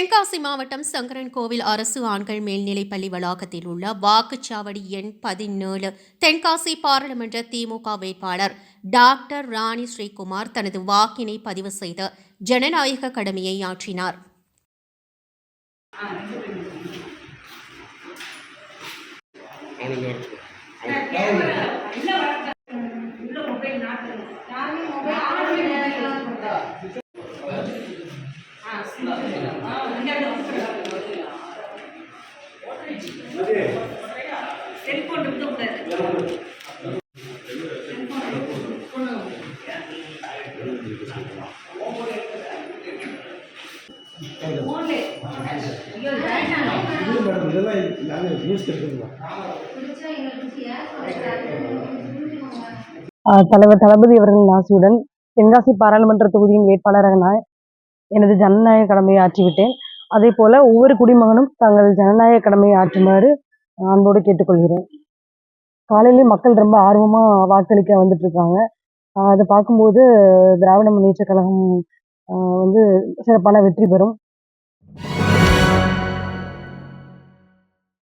தென்காசி மாவட்டம் சங்கரன் கோவில் அரசு ஆண்கள் மேல்நிலைப்பள்ளி வளாகத்தில் உள்ள வாக்குச்சாவடி எண் பதினேழு தென்காசி பாராளுமன்ற திமுக வேட்பாளர் டாக்டர் ராணி ஸ்ரீகுமார் தனது வாக்கினை பதிவு செய்து ஜனநாயக கடமையை ஆற்றினார். செல்போன் இருக்கக்கூடாது இதெல்லாம் நாங்கள் நியூஸ் தலைவர் தளபதி அவர்களின் ஆசியுடன் தென்காசி பாராளுமன்ற தொகுதியின் வேட்பாளராக நான் எனது ஜனநாயக கடமையை ஆற்றிவிட்டேன். அதே போல ஒவ்வொரு குடிமகனும் தங்கள் ஜனநாயக கடமையை ஆற்றுமாறு அன்போடு கேட்டுக்கொள்கிறேன். காலையிலேயே மக்கள் ரொம்ப ஆர்வமா வாக்களிக்க வந்துட்டு இருக்காங்க அதை பார்க்கும்போது திராவிட முன்னேற்ற கழகம் வந்து சிறப்பான வெற்றி பெறும்.